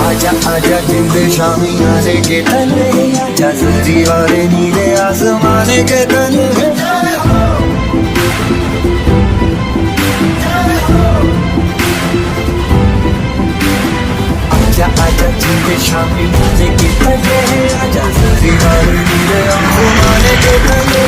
आजा आजा, जिंद शामी आने के तले। आजा वाले नीले आसमाने के तले। नीले आसमाने के तले।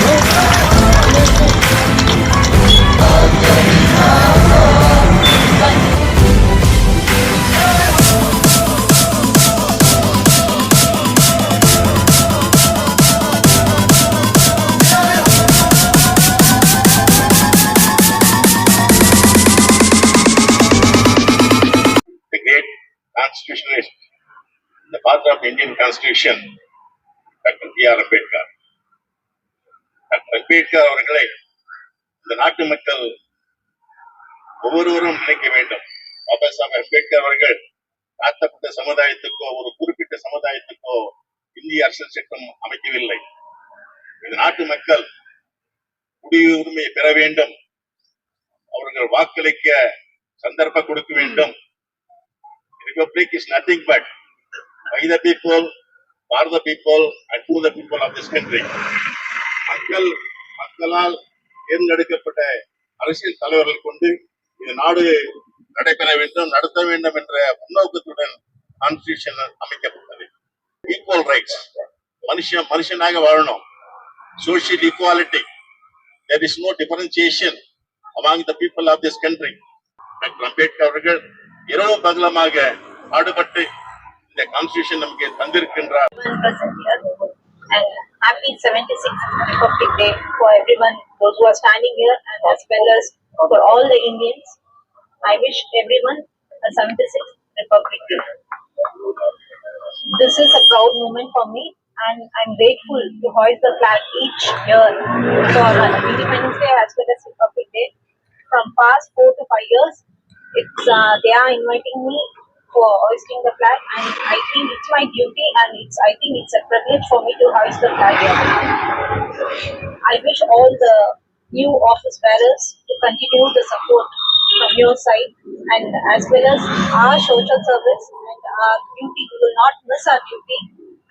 Father of Indian constitution, B R Ambedkar. Doctor Ambedkar அவர்களை இந்த நாட்டு மக்கள் ஒவ்வொருவரும் நினைக்க வேண்டும். பாபா சாஹேப் அம்பேத்கர் அவர்கள் தாழ்த்தப்பட்ட சமுதாயத்துக்கோ ஒரு குறிப்பிட்ட சமுதாயத்துக்கோ இந்திய அரசியல் சட்டம் அமைக்கவில்லை. இந்த நாட்டு மக்கள் குடியுரிமையை பெற வேண்டும். அவர்கள் வாக்களிக்க சந்தர்ப்பம் கொடுக்க வேண்டும். Republic is nothing but by the people, for the people, and to the people of this country. மக்கள் மக்களால் தேர்ந்தெடுக்கப்பட்ட அரசியல் தலைவர்கள் கொண்டு இந்த நாடு நடைபெற வேண்டும் நடத்த வேண்டும் என்ற முன்னோக்கத்துடன் கான்ஸ்டியூஷன் அமைக்கப்பட்டது. ஈக்குவல் ரைட்ஸ் மனுஷன் மனுஷனாக வாழணும். Social equality there is no differentiation among the people of this country doctor Ambedkar அவர்கள் இரவு பகலமாக பாடுபட்டு இந்த கான்ஸ்டியூஷன் நமக்கு தந்திருக்கின்றார் everyone present here. And happy 76th Republic Day for everyone, those who are standing here and as well as for all the Indians. I wish everyone a 76th Republic Day. This is a proud moment for me and I'm grateful to hoist the flag each year for Independence Day as well as Republic Day. From past four to five years, it's uh, they are inviting me for hoisting the flag and I think it's my duty and it's I think it's a privilege for me to hoist the flag. I wish all the new office bearers to continue the support from your side and as well as our social service and our duty. We will not miss our duty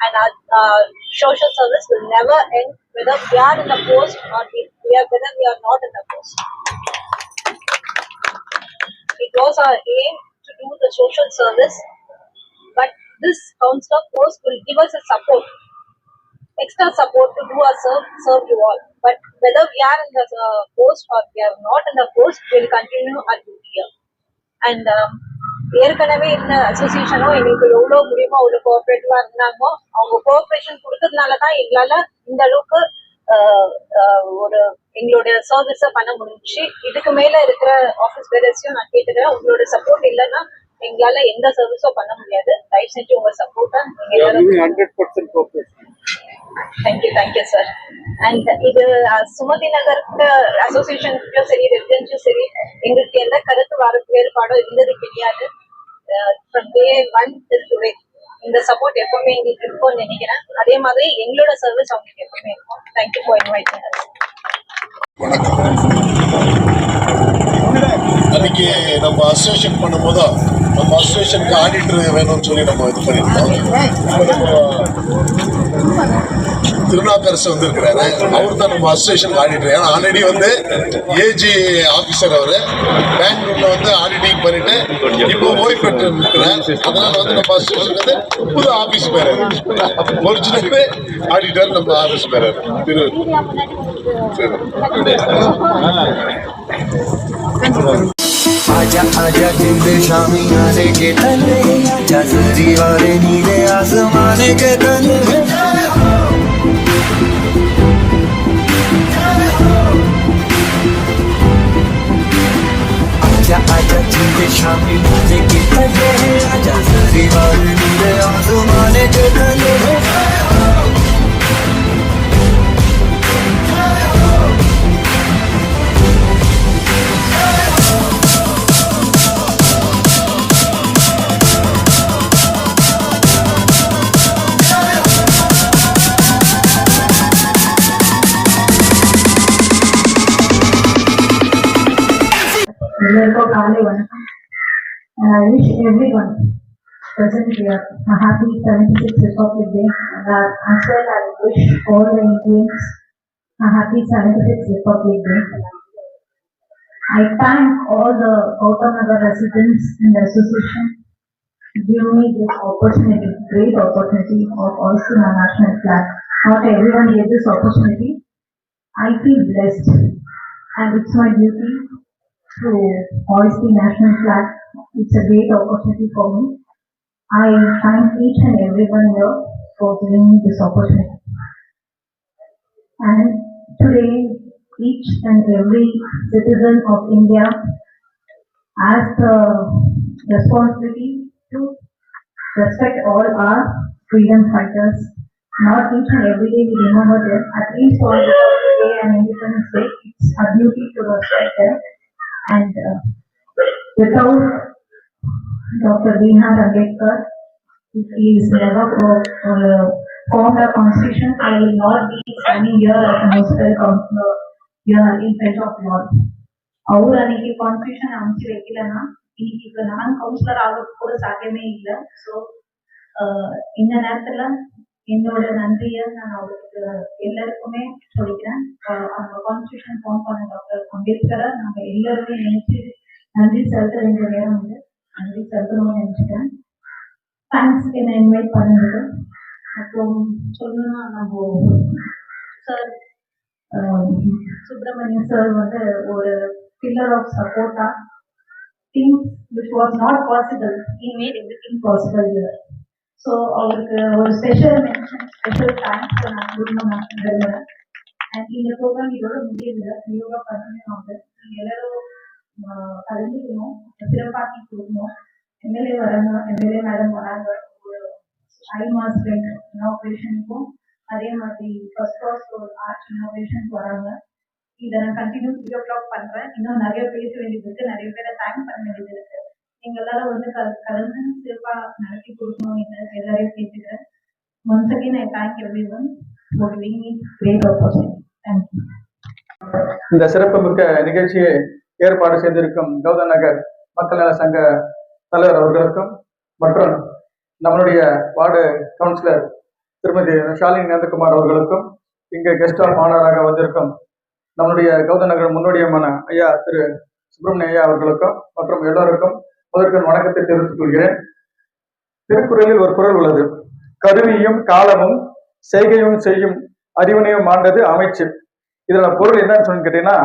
and our uh, social service will never end whether we are in the post or we we are whether we are not in the post. It was our aim do the social service, but this council of post will give us a support, extra support to do our serve, serve you all. But whether we are in the uh, post or we are not in the post, we will continue our duty here. And um, ஏற்கனவே இருந்த அசோசியேஷனோ எங்களுக்கு எவ்வளோ முடியுமோ அவ்வளோ கோஆபரேட்டிவா இருந்தாங்களோ அவங்க cooperation கொடுத்ததுனால தான் எங்களால் இந்த அளவுக்கு ஒரு எங்களுடைய சர்வீஸ பண்ண முடிஞ்சுச்சு. இதுக்கு மேல இருக்கிற ஆபீஸ் பேரர்ஸையும் நான் கேட்டுக்கிறேன். உங்களோட சப்போர்ட் இல்லைன்னா எங்களால எந்த சர்வீஸும் பண்ண முடியாது. தயவு செஞ்சு உங்க சப்போர்ட்டை தேங்க்யூ தேங்க்யூ சார் அண்ட் இது சுமதி நகருக்கு அசோசியேஷனுக்கும் சரி ரெசிடென்ஸும் சரி எங்களுக்கு எந்த கருத்து வர வேறுபாடோ இருந்தது கிடையாது. இந்த சப்போர்ட் எப்பவுமே எங்களுக்கு இருக்கும்னு நினைக்கிறேன். அதே மாதிரி எங்களோட சர்வீஸ் அவங்களுக்கு எப்பவுமே இருக்கும். தேங்க்யூ ஃபார் இன்வைட்டிங் வணக்கம். அன்னைக்கு நம்ம அசோசியேஷன் பண்ணும்போது நம்ம அசோசியேஷனுக்கு ஆடிட்டர் வேணும்னு சொல்லி நம்ம இது பண்ணியிருந்தோம். இப்போ நம்ம திருநாக்கரசு வந்திருக்கிறாரு. அவர் தான் நம்ம அசோசியேஷன் ஆடிட்டர் ஏன்னா ஆல்ரெடி வந்து ஏஜி ஆஃபீஸர் அவர். பெங்களூர்ல வந்து ஆடிட்டிங் பண்ணிட்டு இப்போ ஓய்வு பெற்று இருக்கிறார். அதனால வந்து நம்ம அசோசியேஷன் வந்து புது ஆஃபீஸ் பேர் ஒரிஜினல் ஆடிட்டர் நம்ம ஆஃபீஸ் பேர் திரு சரி. आजा आजा जिंद शामी आने के तले। आजा वाले नीले आसमाने के तले। and I wish everyone present here a happy 76th Republic Day, and as well I wish all the Indians a happy 76th Republic Day. I thank all the Gautamagar residents and the association give me this opportunity, great opportunity of also national flag. Not everyone gets this opportunity. I feel blessed and it's my duty to hoist the national flag. It's a great opportunity for me. I thank each and everyone here for giving me this opportunity. And today, each and every citizen of India has the responsibility to respect all our freedom fighters. Not each and every day we remember them, at least on Republic Day and Independence Day, it's a duty to respect them. And uh, without Dr. B.R. Ambedkar, if he is never pro- uh, formed a constitution, I will not be standing here as a municipal councillor here in front of you all. அவர் அன்னைக்கு constitution அமைச்சு வைக்கலன்னா இன்னைக்கு இப்ப நான் councillor ஆகிறது கூட சாத்தியமே இல்லை so இந்த நேரத்துல என்னோட நன்றியை நான் அவருக்கு எல்லாருக்குமே சொல்லிக்கிறேன். அவங்க கான்ஸ்டியூஷன் ஃபார்ம் பண்ண டாக்டர் அம்பேத்கரை நாங்க எல்லாருமே நினைச்சு நன்றி செலுத்த வேண்டிய நேரம் வந்து நன்றி செலுத்தணும்னு நினைச்சிட்டேன் தேங்க்ஸ் என்ன இன்வைட் பண்ணது அப்புறம் சொல்லணும்னா நம்ம சார் சுப்பிரமணியன் சார் வந்து ஒரு பில்லர் ஆஃப் சப்போர்ட்டா things which was not possible he made everything possible so அவருக்கு ஒரு ஸ்பெஷல் மென்ஷன் ஸ்பெஷல் தேங்க்ஸ் நான் கொடுக்கணும் விரும்புகிறேன் அண்ட் இந்த ப்ரோக்ராம் இதோட முடியல யோகா பண்ணணும் அவங்க நீங்க எல்லாரும் கலந்துக்கணும். சிறப்பாக்கி கொடுக்கணும். எம்எல்ஏ வராங்க எம்எல்ஏ மேடம் வராங்க. ஒரு ஐ மாஸ் இனாபரேஷனுக்கும் அதே மாதிரி ஃபர்ஸ்ட் ஃபர்ஸ்ட் ஒரு ஆர்ட் இனாபரேஷனுக்கு வராங்க. இதை நான் கண்டினியூ த்ரீ ஓ கிளாக் பண்றேன். இன்னும் நிறைய பேச வேண்டியது இருக்கு. நிறைய பேரை தேங்க் பண்ண வேண்டியது இருக்கு. எங்களால வந்து கல- கலந்து சிறப்பா நடத்தி கொடுக்கணும் எல்லாரையும் கேட்டுக்கிறேன். Once again I thank everyone for giving me great opportunity thank you இந்த சிறப்பு மிக்க நிகழ்ச்சியை ஏற்பாடு செய்திருக்கும் கௌதம் நகர் மக்கள் நல சங்க தலைவர் அவர்களுக்கும் மற்றும் நம்மளுடைய வார்டு கவுன்சிலர் திருமதி ஷாலினி நந்தகுமார் அவர்களுக்கும் இங்கே கெஸ்ட் ஆஃப் ஆனராக வந்திருக்கும் நம்மளுடைய கௌதம் நகர் முன்னோடியமான ஐயா திரு சுப்பிரமணிய ஐயா அவர்களுக்கும் மற்றும் எல்லோருக்கும் முதற்கண் வணக்கத்தை தெரிவித்துக் கொள்கிறேன். திருக்குறளில் ஒரு குறள் உள்ளது. கருவியும் காலமும் செய்கையும் செய்யும் அறிவினையும் ஆண்டது அமைச்சு. இதுல பொருள் என்னன்னு சொல்லி கேட்டீங்கன்னா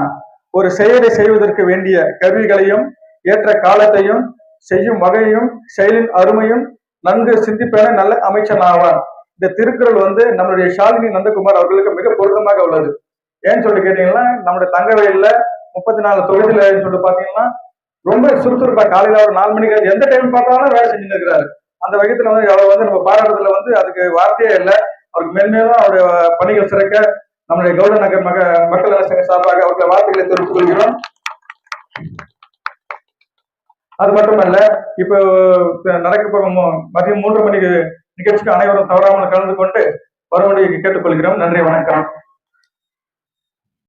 ஒரு செயலை செய்வதற்கு வேண்டிய கருவிகளையும் ஏற்ற காலத்தையும் செய்யும் வகையும் செயலின் அருமையும் நன்கு சிந்திப்பென நல்ல அமைச்சன் ஆவான். இந்த திருக்குறள் வந்து நம்மளுடைய ஷாலினி நந்தகுமார் அவர்களுக்கு மிக பொருத்தமாக உள்ளது. ஏன்னு சொல்லி கேட்டீங்கன்னா நம்மளுடைய தங்கவயல்ல முப்பத்தி நாலு தொகுதியில சொல்லிட்டு பாத்தீங்கன்னா ரொம்ப சுறுசுறுப்பா காலையில ஒரு நாலு மணிக்கு எந்த டைம் பார்த்தாலும் வேலை செஞ்சுட்டு இருக்கிறாரு. அந்த வகைத்துல வந்து அவரை வந்து நம்ம பாராட்டுறதுல வந்து அதுக்கு வார்த்தையே இல்லை. அவருக்கு மென்மேலும் அவருடைய பணிகள் சிறக்க நம்முடைய கௌட நகர் மக மக்கள் அரசாங்க சார்பாக அவருடைய வார்த்தைகளை தெரிவித்துக் கொள்கிறோம். அது மட்டுமல்ல இப்போ நடக்க போகும் மதியம் மூன்று மணிக்கு நிகழ்ச்சிக்கு அனைவரும் தவறாமல் கலந்து கொண்டு வரும்படி கேட்டுக்கொள்கிறோம். நன்றி வணக்கம்.